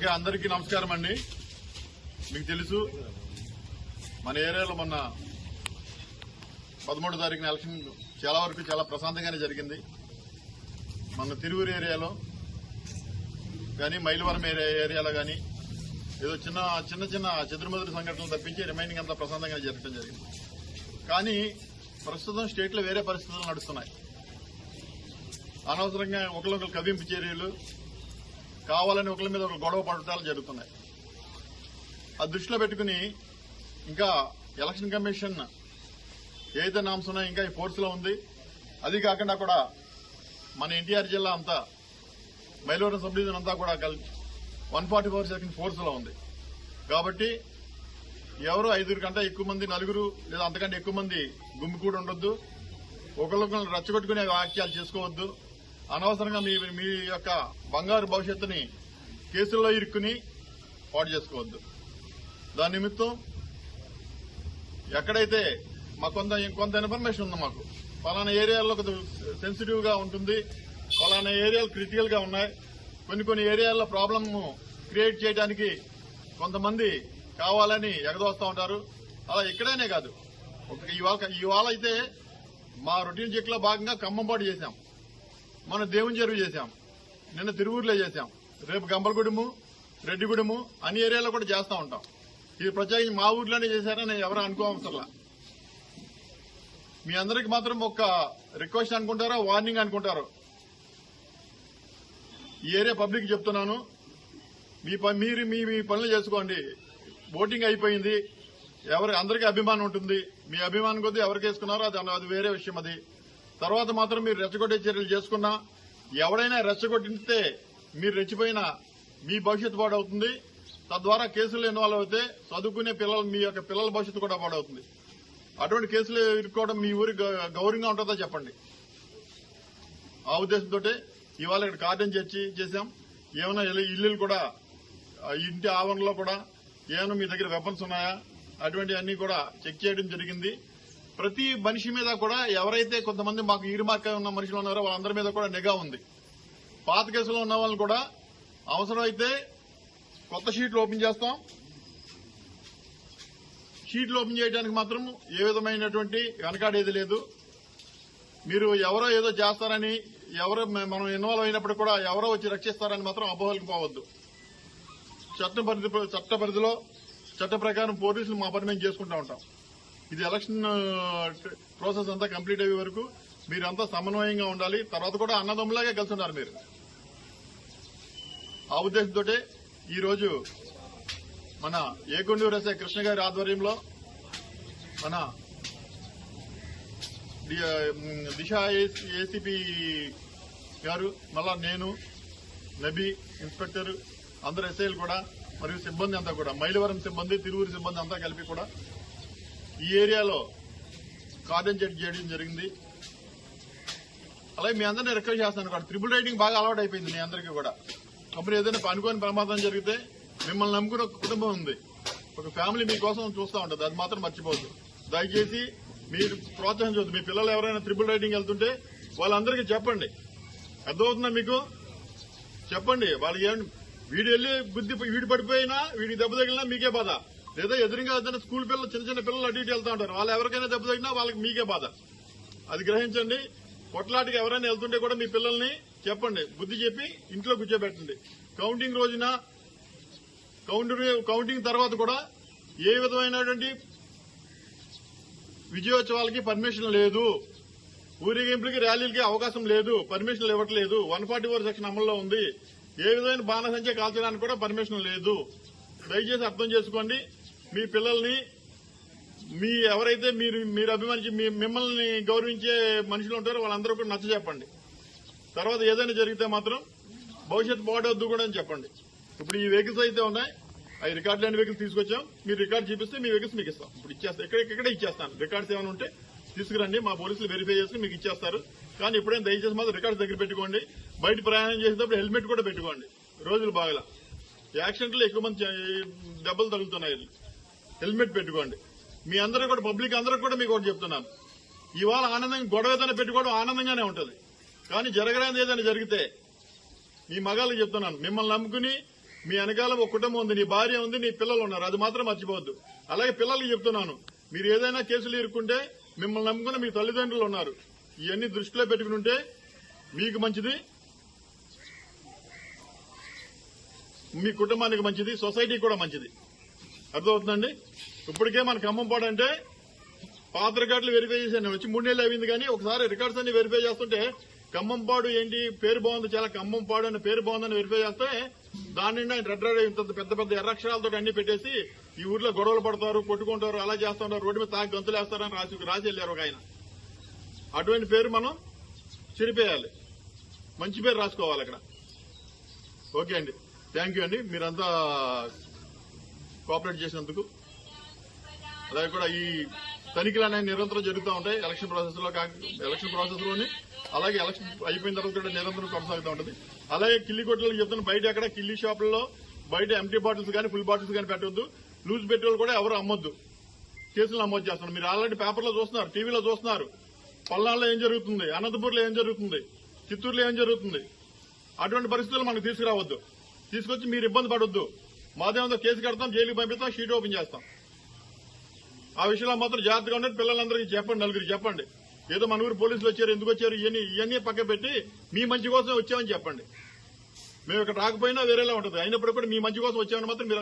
Okay అందరికీ నమస్కారం అండి. మీకు తెలుసు మన ఏరియాలో మొన్న పదమూడో తారీఖున ఎలక్షన్ చాలా వరకు చాలా ప్రశాంతంగానే జరిగింది. మన తిరువురు ఏరియాలో కానీ మైలవరం ఏరియా ఏరియాలో కానీ ఏదో చిన్న చిన్న చిన్న చెదురుమదురు సంఘటనలు తప్పించి రిమైనింగ్ అంతా ప్రశాంతంగానే జరగడం జరిగింది. కానీ ప్రస్తుతం స్టేట్లో వేరే పరిస్థితులు నడుస్తున్నాయి. అనవసరంగా ఒకరికొకరు కవింపు చర్యలు కావాలని ఒకరి మీద ఒక గొడవ పడటాలు జరుగుతున్నాయి. ఆ దృష్టిలో పెట్టుకుని ఇంకా ఎలక్షన్ కమిషన్ ఏదైతే నామ్స్ ఉన్నాయో ఇంకా ఈ ఫోర్స్లో ఉంది. అది కాకుండా కూడా మన ఎన్టీఆర్ జిల్లా అంతా మైలవరం సబ్ డివిజన్ అంతా కూడా వన్ ఫార్టీ ఫోర్ సెకండ్ ఫోర్స్లో ఉంది. కాబట్టి ఎవరు ఐదుగురు కంటే ఎక్కువ మంది నలుగురు లేదా అంతకంటే ఎక్కువ మంది గుమ్మికూడి ఉండొద్దు. ఒకరికొకరు రచ్చగొట్టుకునే వాక్యాలు చేసుకోవద్దు. అనవసరంగా మీ మీ యొక్క బంగారు భవిష్యత్తుని కేసుల్లో ఇరుక్కుని పాటు చేసుకోవద్దు. దాని నిమిత్తం ఎక్కడైతే మాకు కొంత కొంత ఇన్ఫర్మేషన్ ఉంది మాకు. పలానా ఏరియాలో కొంత సెన్సిటివ్గా ఉంటుంది పలానా ఏరియాలు క్రిటికల్గా ఉన్నాయి. కొన్ని కొన్ని ఏరియాల్లో ప్రాబ్లమ్ను క్రియేట్ చేయడానికి కొంతమంది కావాలని ఎగదోస్తా ఉంటారు. అలా ఇక్కడేనే కాదు. ఇవాళ ఇవాళ అయితే మా రొటీన్ చెక్లో భాగంగా భాగంగా ఖమ్మంపాటు చేశాం. మన దేవుని చెరువు చేశాం. నిన్న తిరువూరులో చేశాం. రేపు గంపలగూడెము రెడ్డిగూడెము అన్ని ఏరియాలో కూడా చేస్తా ఉంటాం. ఇది ప్రత్యేకించి మా ఊర్లోనే చేశారని ఎవరు అనుకోవసరలా మీ అందరికి మాత్రం ఒక రిక్వెస్ట్ అనుకుంటారో వార్నింగ్ అనుకుంటారో. ఈ ఏరియా పబ్లిక్ చెప్తున్నాను. మీ ప- మీరు మీ మీ పనులు చేసుకోండి. ఓటింగ్ అయిపోయింది. ఎవరి అందరికీ అభిమానం ఉంటుంది. మీ అభిమానం కొద్దీ ఎవరికి వేసుకున్నారో అది అది వేరే విషయం అది. తర్వాత మాత్రం మీరు రెచ్చగొట్టే చర్యలు చేసుకున్నా ఎవడైనా రెచ్చగొట్టితే మీరు రెచ్చిపోయినా మీ భవిష్యత్తు పాడవుతుంది. తద్వారా కేసులు ఇన్వాల్వ్ అయితే చదువుకునే పిల్లలు మీ యొక్క పిల్లల భవిష్యత్తు కూడా పాడవుతుంది. అటువంటి కేసులు ఇరుక్కోవడం మీ ఊరి గ- గౌరవంగా ఉంటుందో చెప్పండి. ఆ ఉద్దేశంతో ఇవాళ ఇక్కడ కార్డన్ చర్చి చేశాం. ఏమైనా ఇల్లులు కూడా ఇంటి ఆవరణలో కూడా ఏమైనా మీ దగ్గర వెపన్స్ ఉన్నాయా? అటువంటివన్నీ కూడా చెక్ చేయడం జరిగింది. ప్రతి మనిషి మీద కూడా ఎవరైతే కొంతమంది మాకు ఈరుమార్క ఉన్న మనుషులు ఉన్నారో వాళ్ళందరి మీద కూడా నిఘా ఉంది. పాత కేసులో ఉన్న వాళ్ళని కూడా అవసరమైతే కొత్త షీట్లు ఓపెన్ చేస్తాం. షీట్లు ఓపెన్ చేయడానికి మాత్రం ఏ విధమైనటువంటి వెనకాడేది లేదు. మీరు ఎవరో ఏదో చేస్తారని ఎవరో మనం ఇన్వాల్వ్ అయినప్పుడు కూడా ఎవరో వచ్చి రక్షిస్తారని మాత్రం అపోహలకు పోవద్దు. చట్ట పరిధి చట్ట పరిధిలో చట్ట ప్రకారం పోలీసులు మా పని మేము చేసుకుంటా ఉంటాం. ఇది ఎలక్షన్ ప్రాసెస్ అంతా కంప్లీట్ అయ్యే వరకు మీరంతా సమన్వయంగా ఉండాలి. తర్వాత కూడా అన్నదమ్ములాగే కలిసి ఉన్నారు మీరు. ఆ ఉద్దేశంతో ఈరోజు మన ఏకొండూరు ఎస్ఐ కృష్ణ గారి ఆధ్వర్యంలో మన దిశ ఏసీపీ గారు మళ్ళా నేను నబీ ఇన్స్పెక్టర్ అందరు ఎస్ఐలు కూడా మరియు సిబ్బంది అంతా కూడా మైలవరం సిబ్బంది తిరువురు సిబ్బంది అంతా కలిపి కూడా ఈ ఏరియాలో కార్డన్ చెక్ చేయడం జరిగింది. అలాగే మీ అందరినీ రిక్వెస్ట్ చేస్తాను కూడా ట్రిపుల్ రైడింగ్ బాగా అలవాటు అయిపోయింది మీ అందరికీ కూడా. అప్పుడు ఏదైనా అనుకోని ప్రమాదం జరిగితే మిమ్మల్ని నమ్ముకుని ఒక కుటుంబం ఉంది. ఒక ఫ్యామిలీ మీకోసం చూస్తూ ఉంటుంది. అది మాత్రం మర్చిపోవద్దు. దయచేసి మీరు ప్రోత్సహించవద్దు. మీ పిల్లలు ఎవరైనా ట్రిపుల్ రైడింగ్ వెళ్తుంటే వాళ్ళందరికీ చెప్పండి. అర్థమవుతుందా మీకు? చెప్పండి. వాళ్ళకి ఏం వీడు వెళ్ళి బుద్ధి వీడి పడిపోయినా వీడికి దెబ్బ తగిలినా మీకే బాధ. లేదా ఎదురుగా ఏదైనా స్కూల్ పిల్లలు చిన్న చిన్న పిల్లలు అటు ఇటు వెళ్తా ఉంటారు. వాళ్ళు ఎవరికైనా దెబ్బ తగినా వాళ్ళకి మీకే బాధ. అది గ్రహించండి. కొట్లాటికి ఎవరైనా వెళ్తుంటే కూడా మీ పిల్లల్ని చెప్పండి. బుద్ధి చెప్పి ఇంట్లో కూర్చోబెట్టండి. కౌంటింగ్ రోజున కౌంటింగ్ కౌంటింగ్ తర్వాత కూడా ఏ విధమైనటువంటి విజయోత్సవాలకి పర్మిషన్ లేదు. ఊరేగింపులకి ర్యాలీలకి అవకాశం లేదు. పర్మిషన్లు ఇవ్వట్లేదు. వన్ ఫార్టీ ఫోర్ సెక్షన్ అమల్లో ఉంది. ఏ విధమైన బాణసంచ కాల్చడానికి కూడా పర్మిషన్ లేదు. దయచేసి అర్థం చేసుకోండి. మీ పిల్లల్ని మీ ఎవరైతే మీరు మీరు అభిమానించి మీ మిమ్మల్ని గౌరవించే మనుషులు ఉంటారో వాళ్ళందరూ కూడా నచ్చ చెప్పండి. తర్వాత ఏదైనా జరిగితే మాత్రం భవిష్యత్ పాడవద్దు కూడా అని చెప్పండి. ఇప్పుడు ఈ వెహికల్స్ అయితే ఉన్నాయి. అవి రికార్డ్ లేని వెహికల్స్ తీసుకొచ్చాం. మీరు రికార్డ్ చూపిస్తే మీ వెహికల్స్ మీకు ఇస్తాం. ఇప్పుడు ఇచ్చేస్తాం ఇక్కడెక్కడే ఇచ్చేస్తాను. రికార్డ్స్ ఏమైనా ఉంటే తీసుకురండి. మా పోలీసులు వెరిఫై చేసుకుని మీకు ఇచ్చేస్తారు. కానీ ఇప్పుడేం దయచేసి మాత్రం రికార్డ్స్ దగ్గర పెట్టుకోండి. బయట ప్రయాణం చేసేటప్పుడు హెల్మెట్ కూడా పెట్టుకోండి. రోజులు బాగలా. యాక్సిడెంట్లు ఎక్కువ మంది దెబ్బలు తగులుతున్నాయి. హెల్మెట్ పెట్టుకోండి. మీ అందరూ కూడా పబ్లిక్ అందరూ కూడా మీకు ఒకటి చెప్తున్నాను. ఇవాళ ఆనందంగా గొడవ ఏదైనా పెట్టుకోవడం ఆనందంగానే ఉంటుంది. కానీ జరగరాని ఏదైనా జరిగితే మీ మగాళ్ళకి చెప్తున్నాను. మిమ్మల్ని నమ్ముకుని మీ వెనకాల ఒక కుటుంబం ఉంది నీ భార్య ఉంది నీ పిల్లలు ఉన్నారు అది మాత్రం మర్చిపోవద్దు. అలాగే పిల్లలకి చెప్తున్నాను మీరు ఏదైనా కేసులు ఇరుక్కుంటే మిమ్మల్ని నమ్ముకున్న మీ తల్లిదండ్రులు ఉన్నారు. ఇవన్నీ దృష్టిలో పెట్టుకుని ఉంటే మీకు మంచిది మీ కుటుంబానికి మంచిది సొసైటీకి కూడా మంచిది. అర్థమవుతుందండి? ఇప్పటికే మన ఖమ్మం పాడు అంటే పాత రికార్డులు వెరిఫై చేశాను. వచ్చి మూడు నెలలు అయింది కానీ ఒకసారి రికార్డ్స్ అన్ని వెరిఫై చేస్తుంటే ఖమ్మంపాడు ఏంటి? పేరు బాగుంది చాలా ఖమ్మంపాడు అనే పేరు బాగుందని వెరిఫై చేస్తే దాని నిండా రెడ్ రెడ్ ఇంత పెద్ద పెద్ద ఎర్రక్షరాలతో అన్ని పెట్టేసి ఈ ఊర్లో గొడవలు పడతారు కొట్టుకుంటారు అలా చేస్తుంటారు. రోడ్డు మీద తాగి గంతులు వేస్తారని రాసి రాసి వెళ్ళారు ఒక ఆయన. అటువంటి పేరు మనం చెరిపేయాలి. మంచి పేరు రాసుకోవాలి అక్కడ. ఓకే అండి. థ్యాంక్ యూ అండి. మీరంతా కోఆపరేట్ చేసినందుకు అలాగే కూడా ఈ తనిఖీలు అనేవి నిరంతరం జరుగుతూ ఉంటాయి. ఎలక్షన్ ప్రాసెస్లో ఎలక్షన్ ప్రాసెస్లోని అలాగే ఎలక్షన్ అయిపోయిన తర్వాత కూడా నిరంతరం కొనసాగుతూ ఉంటుంది. అలాగే కిల్లి కొట్టలకు చెప్తున్న బయట ఎక్కడ కిల్లి షాపుల్లో బయట ఎంటీ బాటిల్స్ కానీ ఫుల్ బాటిల్స్ కానీ పెట్టొద్దు. లూజ్ పెట్రోల్ కూడా ఎవరు అమ్మొద్దు. కేసులు నమోదు చేస్తున్నారు. మీరు ఆల్రెడీ పేపర్లో చూస్తున్నారు టీవీలో చూస్తున్నారు. పల్నాడులో ఏం జరుగుతుంది? అనంతపూర్లో ఏం జరుగుతుంది? చిత్తూరులో ఏం జరుగుతుంది? అటువంటి పరిస్థితులు మనకు తీసుకురావద్దు. తీసుకొచ్చి మీరు ఇబ్బంది పడొద్దు. మాదేమంతా కేసు కడతాం జైలుకి పంపిస్తాం షీట్ ఓపెన్ చేస్తాం. ఆ విషయంలో మాత్రం జాగ్రత్తగా ఉండండి పిల్లలందరికీ చెప్పండి నలుగురికి చెప్పండి. ఏదో మన ఊరు పోలీసులు వచ్చారు ఎందుకు వచ్చారు ఇవన్నీ ఇవన్నీ పక్క పెట్టి మీ మంచి కోసం వచ్చామని చెప్పండి. మేము ఇక్కడ రాకపోయినా వేరేలా ఉంటుంది. అయినప్పుడు కూడా మీ మంచి కోసం వచ్చామని మాత్రం మీరు